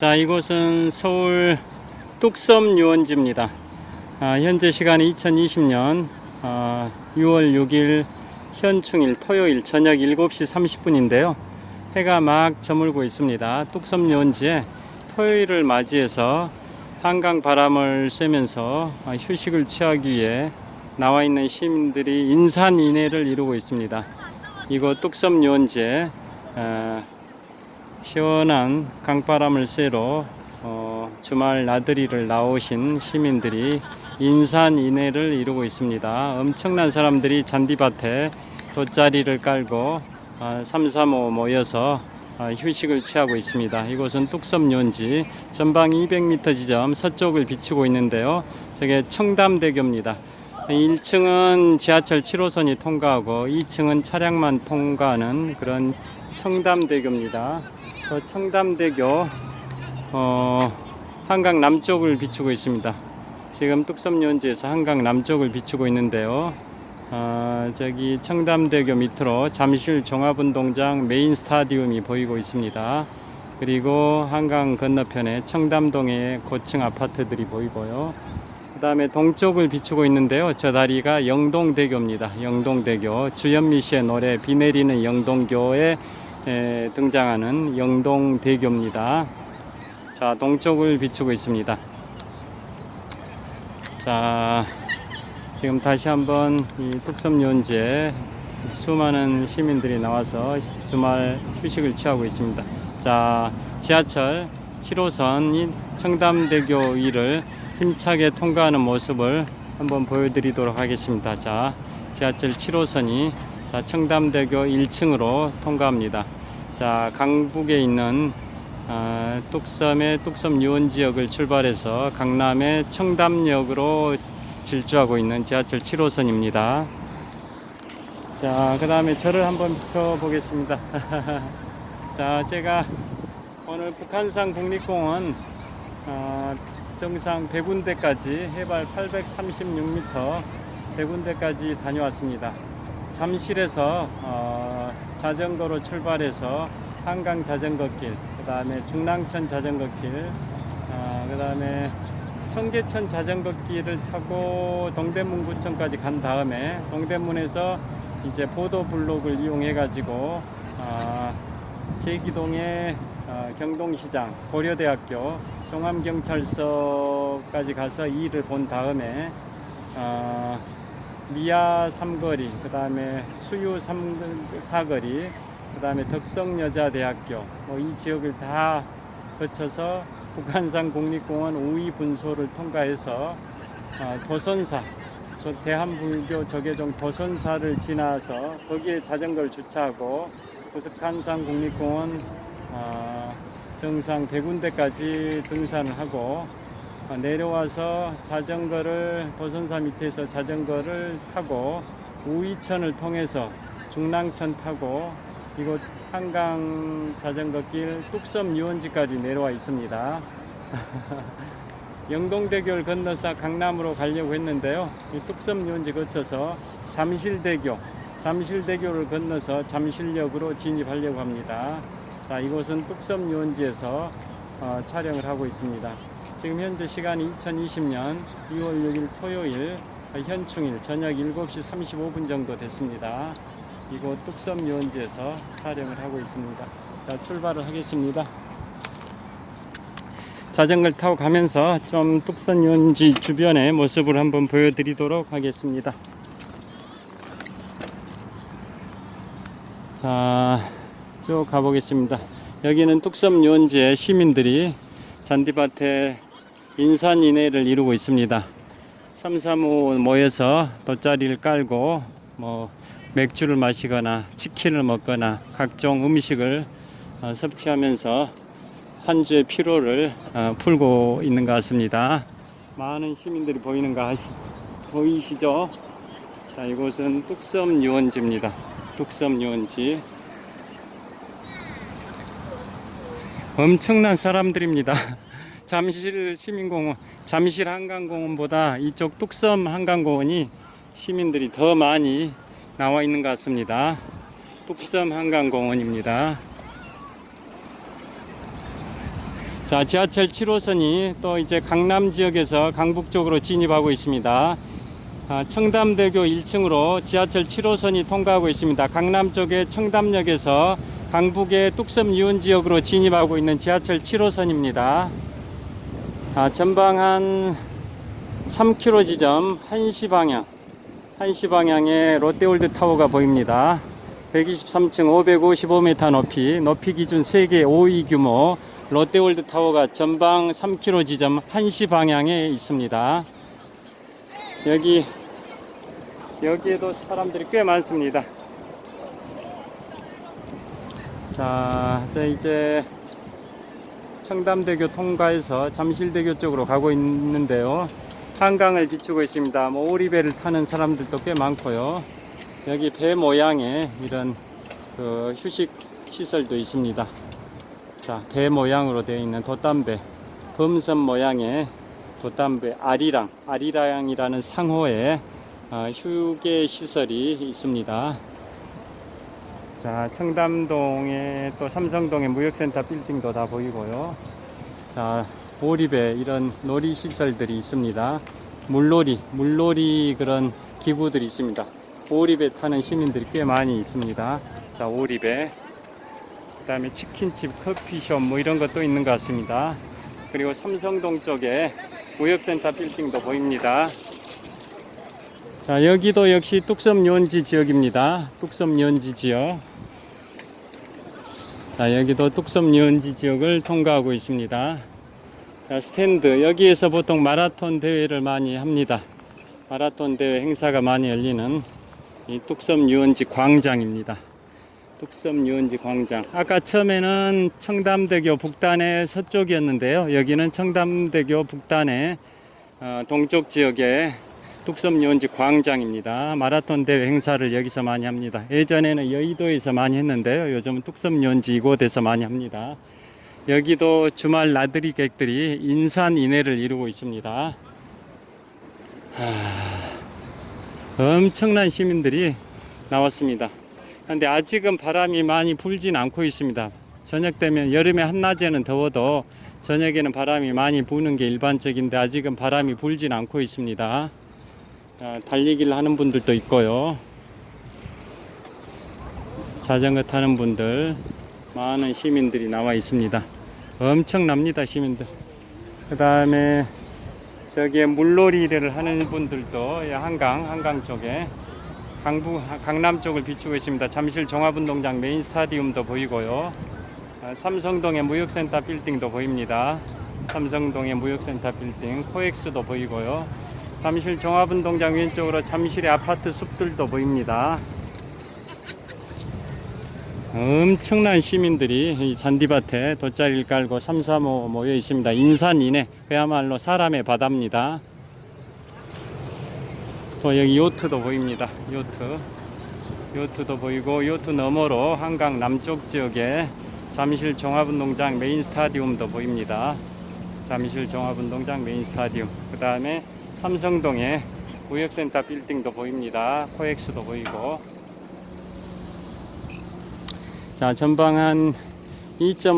자, 이곳은 서울 뚝섬 유원지입니다. 아, 현재 시간이 2020년 아, 6월 6일 현충일 토요일 저녁 7시 30분인데요. 해가 막 저물고 있습니다. 뚝섬 유원지에 토요일을 맞이해서 한강 바람을 쐬면서 아, 휴식을 취하기 위해 나와 있는 시민들이 인산인해를 이루고 있습니다. 이곳 뚝섬 유원지에 아, 시원한 강바람을 쐬러 어, 주말 나들이를 나오신 시민들이 인산 인해를 이루고 있습니다. 엄청난 사람들이 잔디밭에 돗자리를 깔고 아, 335 모여서 아, 휴식을 취하고 있습니다. 이곳은 뚝섬 연지 전방 200m 지점 서쪽을 비추고 있는데요. 저게 청담대교입니다. 1층은 지하철 7호선이 통과하고 2층은 차량만 통과하는 그런 청담대교입니다. 또 청담대교 어, 한강 남쪽을 비추고 있습니다. 지금 뚝섬 연지에서 한강 남쪽을 비추고 있는데요. 어, 저기 청담대교 밑으로 잠실 종합운동장 메인 스타디움이 보이고 있습니다. 그리고 한강 건너편에 청담동의 고층 아파트들이 보이고요. 그 다음에 동쪽을 비추고 있는데요. 저 다리가 영동대교입니다. 영동대교. 주현미 씨의 노래 비 내리는 영동교에 에, 등장하는 영동대교입니다. 자, 동쪽을 비추고 있습니다. 자, 지금 다시 한번 이 뚝섬 연지에 수많은 시민들이 나와서 주말 휴식을 취하고 있습니다. 자, 지하철 7호선이 청담대교 위를 힘차게 통과하는 모습을 한번 보여드리도록 하겠습니다. 자, 지하철 7호선이 자, 청담대교 1층으로 통과합니다. 자, 강북에 있는 아, 뚝섬의 뚝섬 유원 지역을 출발해서 강남의 청담역으로 질주하고 있는 지하철 7호선입니다. 자, 그 다음에 저를 한번 비춰보겠습니다. 자, 제가 오늘 북한산 국립공원 어, 정상 100군데까지 해발 836m 100군데까지 다녀왔습니다. 잠실에서 어, 자전거로 출발해서 한강 자전거길, 그 다음에 중랑천 자전거길, 어, 그 다음에 청계천 자전거길을 타고 동대문구청까지 간 다음에 동대문에서 이제 보도블록을 이용해 가지고 아, 제기동의 아, 경동시장, 고려대학교, 종암경찰서까지 가서 이 일을 본 다음에 아, 미아 삼거리, 그 다음에 수유 삼 사거리, 그 다음에 덕성여자대학교, 뭐 이 지역을 다 거쳐서 북한산 국립공원 우이 분소를 통과해서 어, 도선사, 저 대한불교 조계종 도선사를 지나서 거기에 자전거를 주차하고 부석한산 국립공원 어, 정상 100군데까지 등산을 하고 어, 내려와서 자전거를 도선사 밑에서 자전거를 타고 우이천을 통해서 중랑천 타고 이곳 한강 자전거길 뚝섬 유원지까지 내려와 있습니다. 영동대교를 건너서 강남으로 가려고 했는데요. 이 뚝섬 유원지 거쳐서 잠실대교, 잠실대교를 건너서 잠실역으로 진입하려고 합니다. 자, 이곳은 뚝섬 유원지에서 어, 촬영을 하고 있습니다. 지금 현재 시간이 2020년 2월 6일 토요일 어, 현충일 저녁 7시 35분 정도 됐습니다. 이곳 뚝섬 유원지에서 촬영을 하고 있습니다. 자, 출발을 하겠습니다. 자전거를 타고 가면서 좀 뚝섬 유원지 주변의 모습을 한번 보여드리도록 하겠습니다. 자, 쭉 가보겠습니다. 여기는 뚝섬 유원지의 시민들이 잔디밭에 인산 인해를 이루고 있습니다. 335 모여서 돗자리를 깔고 뭐 맥주를 마시거나 치킨을 먹거나 각종 음식을 어, 섭취하면서 한 주의 피로를 어, 풀고 있는 것 같습니다. 많은 시민들이 보이는 거 아시, 보이시죠? 자, 이곳은 뚝섬 유원지입니다. 뚝섬 유원지. 엄청난 사람들입니다. 잠실 시민공원, 잠실 한강공원보다 이쪽 뚝섬 한강공원이 시민들이 더 많이 나와 있는 것 같습니다. 뚝섬 한강공원입니다. 자, 지하철 7호선이 또 이제 강남 지역에서 강북 쪽으로 진입하고 있습니다. 아, 청담대교 1층으로 지하철 7호선이 통과하고 있습니다. 강남 쪽의 청담역에서 강북의 뚝섬 유원 지역으로 진입하고 있는 지하철 7호선입니다. 아, 전방 한 3km 지점 1시 방향 1시 방향에 롯데월드 타워가 보입니다. 123층 555m 높이 높이 기준 세계 5위 규모 롯데월드 타워가 전방 3km 지점 1시 방향에 있습니다. 여기 여기에도 사람들이 꽤 많습니다. 자, 저 이제 청담대교 통과해서 잠실대교 쪽으로 가고 있는데요. 한강을 비추고 있습니다. 뭐 오리배를 타는 사람들도 꽤 많고요. 여기 배 모양의 이런 그 휴식 시설도 있습니다. 자, 배 모양으로 되어 있는 돛담배, 범선 모양의 돛담배 아리랑, 아리랑이라는 상호의 어, 휴게 시설이 있습니다. 자, 청담동에 또 삼성동에 무역센터 빌딩도 다 보이고요. 자, 오리배 이런 놀이 시설들이 있습니다. 물놀이, 물놀이 그런 기구들이 있습니다. 오리배 타는 시민들이 꽤 많이 있습니다. 자, 오리배. 그다음에 치킨집, 커피숍 뭐 이런 것도 있는 것 같습니다. 그리고 삼성동 쪽에 무역센터 빌딩도 보입니다. 자, 여기도 역시 뚝섬 유원지 지역입니다. 뚝섬 유원지 지역. 자, 여기도 뚝섬 유원지 지역을 통과하고 있습니다. 자, 스탠드. 여기에서 보통 마라톤 대회를 많이 합니다. 마라톤 대회 행사가 많이 열리는 이 뚝섬 유원지 광장입니다. 뚝섬 유원지 광장. 아까 처음에는 청담대교 북단의 서쪽이었는데요. 여기는 청담대교 북단의 어, 동쪽 지역의 뚝섬 유원지 광장입니다. 마라톤 대회 행사를 여기서 많이 합니다. 예전에는 여의도에서 많이 했는데요. 요즘은 뚝섬 유원지 이곳에서 많이 합니다. 여기도 주말 나들이 객들이 인산 인해를 이루고 있습니다. 하, 엄청난 시민들이 나왔습니다. 그런데 아직은 바람이 많이 불진 않고 있습니다. 저녁 되면 여름에 한낮에는 더워도 저녁에는 바람이 많이 부는 게 일반적인데 아직은 바람이 불진 않고 있습니다. 아, 달리기를 하는 분들도 있고요. 자전거 타는 분들 많은 시민들이 나와 있습니다. 엄청납니다 시민들. 그 다음에 저기에 물놀이를 하는 분들도 이 한강 한강 쪽에 강북 강남 쪽을 비추고 있습니다. 잠실 종합운동장 메인 스타디움도 보이고요. 아, 삼성동의 무역센터 빌딩도 보입니다. 삼성동의 무역센터 빌딩 코엑스도 보이고요. 잠실 종합운동장 왼쪽으로 잠실의 아파트 숲들도 보입니다. 엄청난 시민들이 이 잔디밭에 돗자리를 깔고 삼삼오 모여 있습니다. 인산인해 그야말로 사람의 바다입니다. 또 여기 요트도 보입니다. 요트 요트도 보이고 요트 너머로 한강 남쪽 지역에 잠실 종합운동장 메인 스타디움도 보입니다. 잠실 종합운동장 메인 스타디움 그 다음에 삼성동에 무역센터 빌딩도 보입니다. 코엑스도 보이고 자 전방 한 2.5